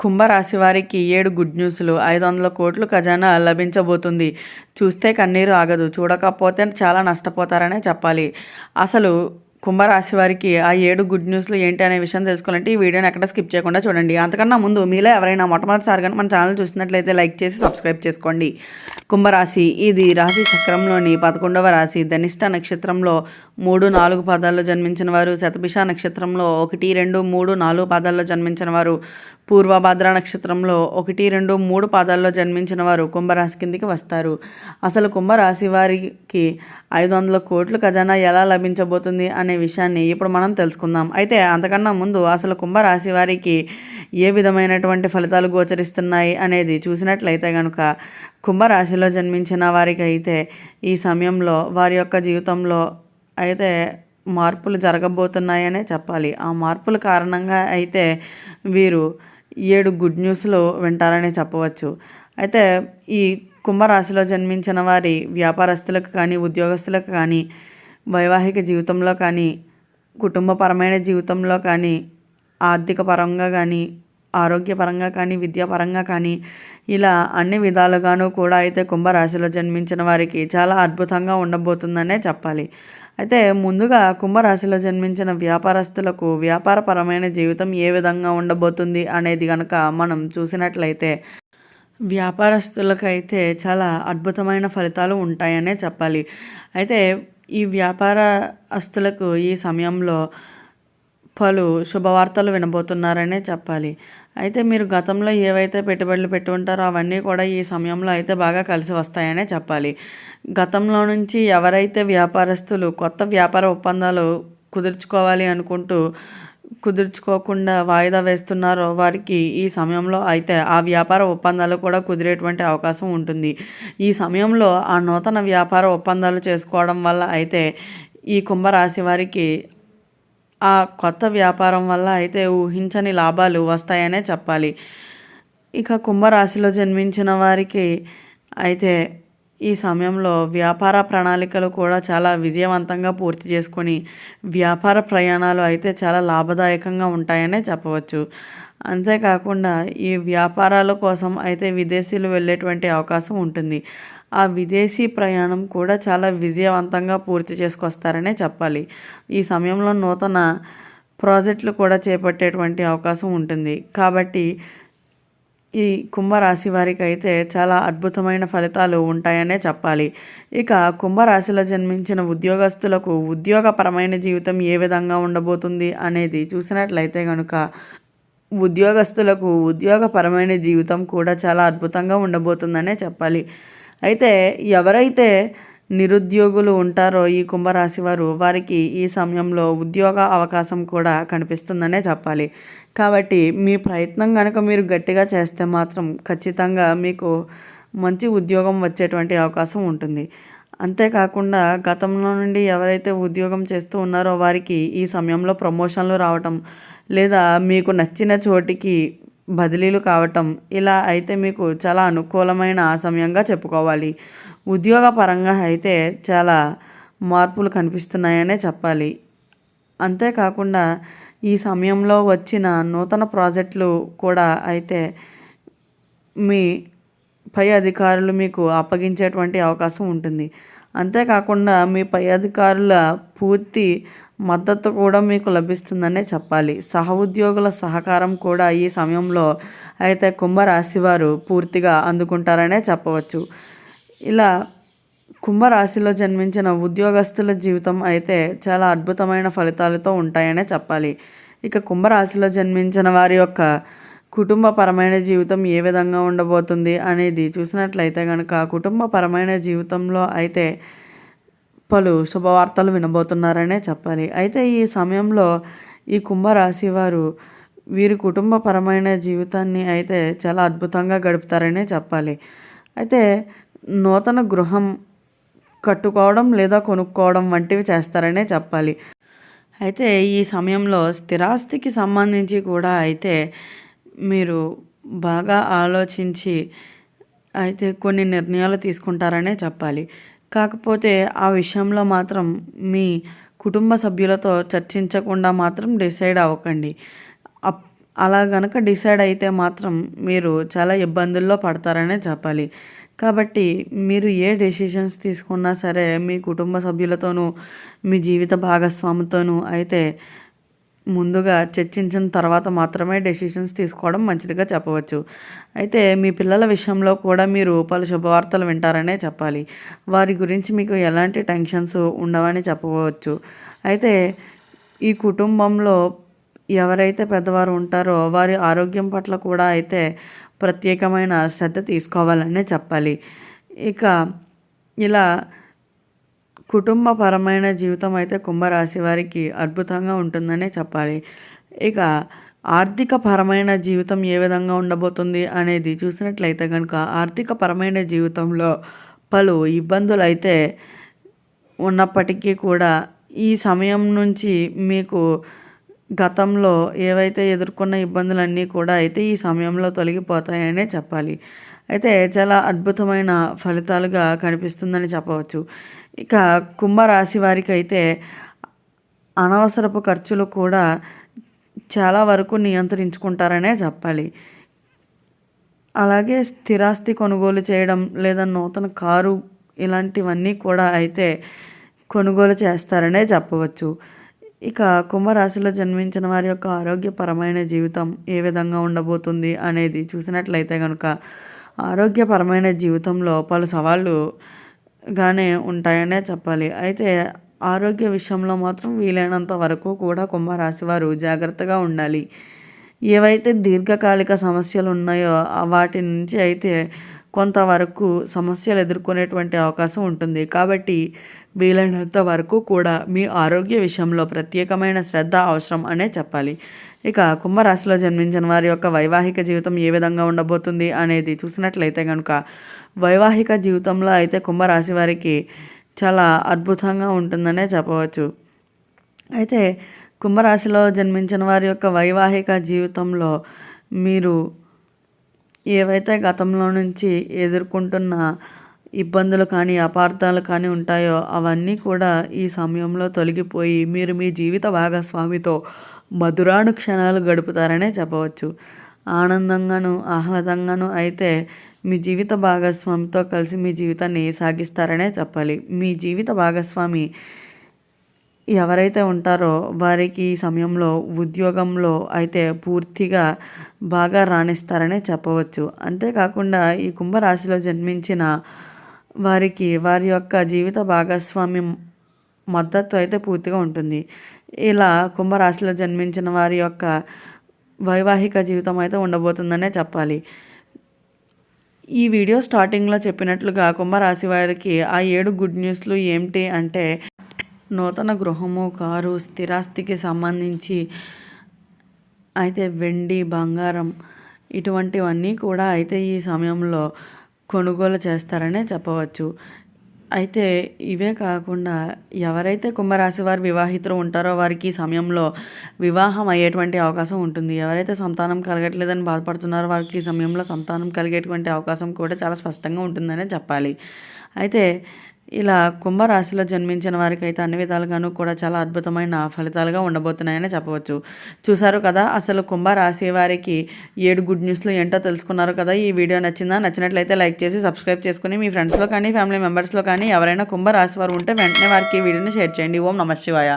కుంభరాశి వారికి ఏడు గుడ్ న్యూస్లు ఐదు వందల కోట్లు ఖజానా లభించబోతుంది. చూస్తే కన్నీరు ఆగదు చూడకపోతే చాలా నష్టపోతారనే చెప్పాలి. అసలు కుంభరాశి వారికి ఆ ఏడు గుడ్ న్యూస్లు ఏంటి అనే విషయం తెలుసుకోవాలంటే ఈ వీడియోని ఎక్కడ స్కిప్ చేయకుండా చూడండి. అంతకన్నా ముందు మీలో ఎవరైనా మొట్టమొదటిసారి కానీ మన ఛానల్ చూసినట్లయితే లైక్ చేసి సబ్స్క్రైబ్ చేసుకోండి. కుంభరాశి ఇది రాశి చక్రంలోని పదకొండవ రాశి. ధనిష్ట నక్షత్రంలో మూడు నాలుగు పాదాల్లో జన్మించిన వారు శతభిష నక్షత్రంలో ఒకటి రెండు మూడు నాలుగు పాదాల్లో జన్మించిన వారు పూర్వభాద్ర నక్షత్రంలో ఒకటి రెండు మూడు పాదాల్లో జన్మించిన వారు కుంభరాశి కిందికి వస్తారు. అసలు కుంభరాశి వారికి ఐదు వందల కోట్ల ఖజానా ఎలా లభించబోతుంది అనే విషయాన్ని ఇప్పుడు మనం తెలుసుకుందాం. అయితే అంతకన్నా ముందు అసలు కుంభరాశి వారికి ఏ విధమైనటువంటి ఫలితాలు గోచరిస్తున్నాయి అనేది చూసినట్లయితే కనుక కుంభరాశిలో జన్మించిన వారికి అయితే ఈ సమయంలో వారి యొక్క జీవితంలో అయితే మార్పులు జరగబోతున్నాయనే చెప్పాలి. ఆ మార్పుల కారణంగా అయితే వీరు ఏడు గుడ్ న్యూస్లు వింటారని చెప్పవచ్చు. అయితే ఈ కుంభరాశిలో జన్మించిన వారి వ్యాపారస్తులకు కానీ ఉద్యోగస్తులకు కానీ వైవాహిక జీవితంలో కానీ కుటుంబపరమైన జీవితంలో కానీ ఆర్థిక పరంగా కానీ ఆరోగ్యపరంగా కానీ విద్యాపరంగా కానీ ఇలా అన్ని విధాలుగాను కూడా అయితే కుంభరాశిలో జన్మించిన వారికి చాలా అద్భుతంగా ఉండబోతుందనే చెప్పాలి. అయితే ముందుగా కుంభరాశిలో జన్మించిన వ్యాపారస్తులకు వ్యాపారపరమైన జీవితం ఏ విధంగా ఉండబోతుంది అనేది కనుక మనం చూసినట్లయితే వ్యాపారస్తులకైతే చాలా అద్భుతమైన ఫలితాలు ఉంటాయనే చెప్పాలి. అయితే ఈ వ్యాపారస్తులకు ఈ సమయంలో పలు శుభవార్తలు వినబోతున్నారనే చెప్పాలి. అయితే మీరు గతంలో ఏవైతే పెట్టుబడులు పెట్టి ఉంటారో అవన్నీ కూడా ఈ సమయంలో అయితే బాగా కలిసి వస్తాయనే చెప్పాలి. గతంలో నుంచి ఎవరైతే వ్యాపారస్తులు కొత్త వ్యాపార ఒప్పందాలు కుదుర్చుకోవాలి అనుకుంటూ కుదుర్చుకోకుండా వాయిదా వేస్తున్నారో వారికి ఈ సమయంలో అయితే ఆ వ్యాపార ఒప్పందాలు కూడా కుదిరేటువంటి అవకాశం ఉంటుంది. ఈ సమయంలో ఆ నూతన వ్యాపార ఒప్పందాలు చేసుకోవడం వల్ల అయితే ఈ కుంభరాశి వారికి ఆ కొత్త వ్యాపారం వల్ల అయితే ఊహించని లాభాలు వస్తాయనే చెప్పాలి. ఇక కుంభరాశిలో జన్మించిన వారికి అయితే ఈ సమయంలో వ్యాపార ప్రణాళికలు కూడా చాలా విజయవంతంగా పూర్తి చేసుకొని వ్యాపార ప్రయాణాలు అయితే చాలా లాభదాయకంగా ఉంటాయనే చెప్పవచ్చు. అంతేకాకుండా ఈ వ్యాపారాల కోసం అయితే విదేశీలు వెళ్ళేటువంటి అవకాశం ఉంటుంది. ఆ విదేశీ ప్రయాణం కూడా చాలా విజయవంతంగా పూర్తి చేసుకొస్తారనే చెప్పాలి. ఈ సమయంలో నూతన ప్రాజెక్టులు కూడా చేపట్టేటువంటి అవకాశం ఉంటుంది. కాబట్టి ఈ కుంభరాశి వారికి అయితే చాలా అద్భుతమైన ఫలితాలు ఉంటాయనే చెప్పాలి. ఇక కుంభరాశిలో జన్మించిన ఉద్యోగస్తులకు ఉద్యోగపరమైన జీవితం ఏ విధంగా ఉండబోతుంది అనేది చూసినట్లయితే కనుక ఉద్యోగస్తులకు ఉద్యోగపరమైన జీవితం కూడా చాలా అద్భుతంగా ఉండబోతుందనే చెప్పాలి. అయితే ఎవరైతే నిరుద్యోగులు ఉంటారో ఈ కుంభరాశి వారు వారికి ఈ సమయంలో ఉద్యోగ అవకాశం కూడా కనిపిస్తుందనే చెప్పాలి. కాబట్టి మీ ప్రయత్నం కనుక మీరు గట్టిగా చేస్తే మాత్రం ఖచ్చితంగా మీకు మంచి ఉద్యోగం వచ్చేటువంటి అవకాశం ఉంటుంది. అంతేకాకుండా గతంలో నుండి ఎవరైతే ఉద్యోగం చేస్తూ ఉన్నారో వారికి ఈ సమయంలో ప్రమోషన్లు రావటం లేదా మీకు నచ్చిన చోటికి బదిలీలు కావటం ఇలా అయితే మీకు చాలా అనుకూలమైన సమయంగా చెప్పుకోవాలి. ఉద్యోగ పరంగా అయితే చాలా మార్పులు కనిపిస్తున్నాయనే చెప్పాలి. అంతేకాకుండా ఈ సమయంలో వచ్చిన నూతన ప్రాజెక్టులు కూడా అయితే మీ పై అధికారులు మీకు అప్పగించేటువంటి అవకాశం ఉంటుంది. అంతేకాకుండా మీ పై అధికారుల పూర్తి మద్దతు కూడా మీకు లభిస్తుందనే చెప్పాలి. సహ ఉద్యోగుల సహకారం కూడా ఈ సమయంలో అయితే కుంభరాశి వారు పూర్తిగా అందుకుంటారనే చెప్పవచ్చు. ఇలా కుంభరాశిలో జన్మించిన ఉద్యోగస్తుల జీవితం అయితే చాలా అద్భుతమైన ఫలితాలతో ఉంటాయనే చెప్పాలి. ఇక కుంభరాశిలో జన్మించిన వారి యొక్క కుటుంబపరమైన జీవితం ఏ విధంగా ఉండబోతుంది అనేది చూసినట్లయితే కనుక కుటుంబపరమైన జీవితంలో అయితే పలు శుభవార్తలు వినబోతున్నారనే చెప్పాలి. అయితే ఈ సమయంలో ఈ కుంభరాశి వారు వీరి కుటుంబపరమైన జీవితాన్ని అయితే చాలా అద్భుతంగా గడుపుతారనే చెప్పాలి. అయితే నూతన గృహం కట్టుకోవడం లేదా కొనుక్కోవడం వంటివి చేస్తారనే చెప్పాలి. అయితే ఈ సమయంలో స్థిరాస్తికి సంబంధించి కూడా అయితే మీరు బాగా ఆలోచించి అయితే కొన్ని నిర్ణయాలు తీసుకుంటారనే చెప్పాలి. కాకపోతే ఆ విషయంలో మాత్రం మీ కుటుంబ సభ్యులతో చర్చించకుండా మాత్రం డిసైడ్ అవ్వకండి. అలా గనక డిసైడ్ అయితే మాత్రం మీరు చాలా ఇబ్బందుల్లో పడతారనే చెప్పాలి. కాబట్టి మీరు ఏ డెసిషన్స్ తీసుకున్నా సరే మీ కుటుంబ సభ్యులతోనూ మీ జీవిత భాగస్వామితోనూ అయితే ముందుగా చర్చించిన తర్వాత మాత్రమే డెసిషన్స్ తీసుకోవడం మంచిదిగా చెప్పవచ్చు. అయితే మీ పిల్లల విషయంలో కూడా మీరు పలు శుభవార్తలు వింటారనే చెప్పాలి. వారి గురించి మీకు ఎలాంటి టెన్షన్స్ ఉండవని చెప్పవచ్చు. అయితే ఈ కుటుంబంలో ఎవరైతే పెద్దవారు ఉంటారో వారి ఆరోగ్యం పట్ల కూడా అయితే ప్రత్యేకమైన శ్రద్ధ తీసుకోవాలనే చెప్పాలి. ఇక ఇలా కుటుంబపరమైన జీవితం అయితే కుంభరాశి వారికి అద్భుతంగా ఉంటుందనే చెప్పాలి. ఇక ఆర్థిక పరమైన జీవితం ఏ విధంగా ఉండబోతుంది అనేది చూసినట్లయితే కనుక ఆర్థిక పరమైన జీవితంలో పలు ఇబ్బందులు అయితే ఉన్నప్పటికీ కూడా ఈ సమయం నుంచి మీకు గతంలో ఏవైతే ఎదుర్కొన్న ఇబ్బందులన్నీ కూడా అయితే ఈ సమయంలో తొలగిపోతాయనే చెప్పాలి. అయితే చాలా అద్భుతమైన ఫలితాలుగా కనిపిస్తుందని చెప్పవచ్చు. ఇక కుంభరాశి వారికి అయితే అనవసరపు ఖర్చులు కూడా చాలా వరకు నియంత్రించుకుంటారనే చెప్పాలి. అలాగే స్థిరాస్తి కొనుగోలు చేయడం లేదా నూతన కారు ఇలాంటివన్నీ కూడా అయితే కొనుగోలు చేస్తారనే చెప్పవచ్చు. ఇక కుంభరాశిలో జన్మించిన వారి యొక్క ఆరోగ్యపరమైన జీవితం ఏ విధంగా ఉండబోతుంది అనేది చూసినట్లయితే కనుక ఆరోగ్యపరమైన జీవితంలో పలు సవాళ్ళు గానే ఉంటాయనే చెప్పాలి. అయితే ఆరోగ్య విషయంలో మాత్రం వీలైనంత వరకు కూడా కుంభరాశి వారు జాగ్రత్తగా ఉండాలి. ఏవైతే దీర్ఘకాలిక సమస్యలు ఉన్నాయో వాటి నుంచి అయితే కొంతవరకు సమస్యలు ఎదుర్కొనేటువంటి అవకాశం ఉంటుంది. కాబట్టి వీలైనంత వరకు కూడా మీ ఆరోగ్య విషయంలో ప్రత్యేకమైన శ్రద్ధ అవసరం అనే చెప్పాలి. ఇక కుంభరాశిలో జన్మించిన వారి యొక్క వైవాహిక జీవితం ఏ విధంగా ఉండబోతుంది అనేది చూసినట్లయితే కనుక వైవాహిక జీవితంలో అయితే కుంభరాశి వారికి చాలా అద్భుతంగా ఉంటుందనే చెప్పవచ్చు. అయితే కుంభరాశిలో జన్మించిన వారి యొక్క వైవాహిక జీవితంలో మీరు ఏవైతే గతంలో నుంచి ఎదుర్కొంటున్న ఇబ్బందులు కానీ అపార్థాలు కానీ ఉంటాయో అవన్నీ కూడా ఈ సమయంలో తొలగిపోయి మీరు మీ జీవిత భాగస్వామితో మధురాను క్షణాలు గడుపుతారనే చెప్పవచ్చు. ఆనందంగాను ఆహ్లాదంగాను అయితే మీ జీవిత భాగస్వామితో కలిసి మీ జీవితాన్ని సాగిస్తారనే చెప్పాలి. మీ జీవిత భాగస్వామి ఎవరైతే ఉంటారో వారికి ఈ సమయంలో ఉద్యోగంలో అయితే పూర్తిగా బాగా రాణిస్తారనే చెప్పవచ్చు. అంతేకాకుండా ఈ కుంభరాశిలో జన్మించిన వారికి వారి యొక్క జీవిత భాగస్వామి మద్దతు అయితే పూర్తిగా ఉంటుంది. ఇలా కుంభరాశిలో జన్మించిన వారి యొక్క వైవాహిక జీవితం అయితే ఉండబోతుందనే చెప్పాలి. ఈ వీడియో స్టార్టింగ్లో చెప్పినట్లుగా కుంభరాశి వారికి ఆ ఏడు గుడ్ న్యూస్లు ఏమిటి అంటే నూతన గృహము కారు స్థిరాస్తికి సంబంధించి అయితే వెండి బంగారం ఇటువంటివన్నీ కూడా అయితే ఈ సమయంలో కొనుగోలు చేస్తారనే చెప్పవచ్చు. అయితే ఇవే కాకుండా ఎవరైతే కుంభరాశి వారు వివాహితులు ఉంటారో వారికి సమయంలో వివాహం అయ్యేటువంటి అవకాశం ఉంటుంది. ఎవరైతే సంతానం కలగట్లేదని బాధపడుతున్నారో వారికి ఈ సమయంలో సంతానం కలిగేటువంటి అవకాశం కూడా చాలా స్పష్టంగా ఉంటుందనే చెప్పాలి. అయితే ఇలా కుంభరాశిలో జన్మించిన వారికి అయితే అన్ని విధాలుగాను కూడా చాలా అద్భుతమైన ఫలితాలుగా ఉండబోతున్నాయని చెప్పవచ్చు. చూసారు కదా అసలు కుంభరాశి వారికి ఏడు గుడ్ న్యూస్లు ఏంటో తెలుసుకున్నారు కదా. ఈ వీడియో నచ్చిందా? నచ్చినట్లయితే లైక్ చేసి సబ్స్క్రైబ్ చేసుకుని మీ ఫ్రెండ్స్లో కానీ ఫ్యామిలీ మెంబర్స్లో కానీ ఎవరైనా కుంభరాశి వారు ఉంటే వెంటనే వారికి ఈ వీడియోని షేర్ చేయండి. ఓం నమ శివాయ.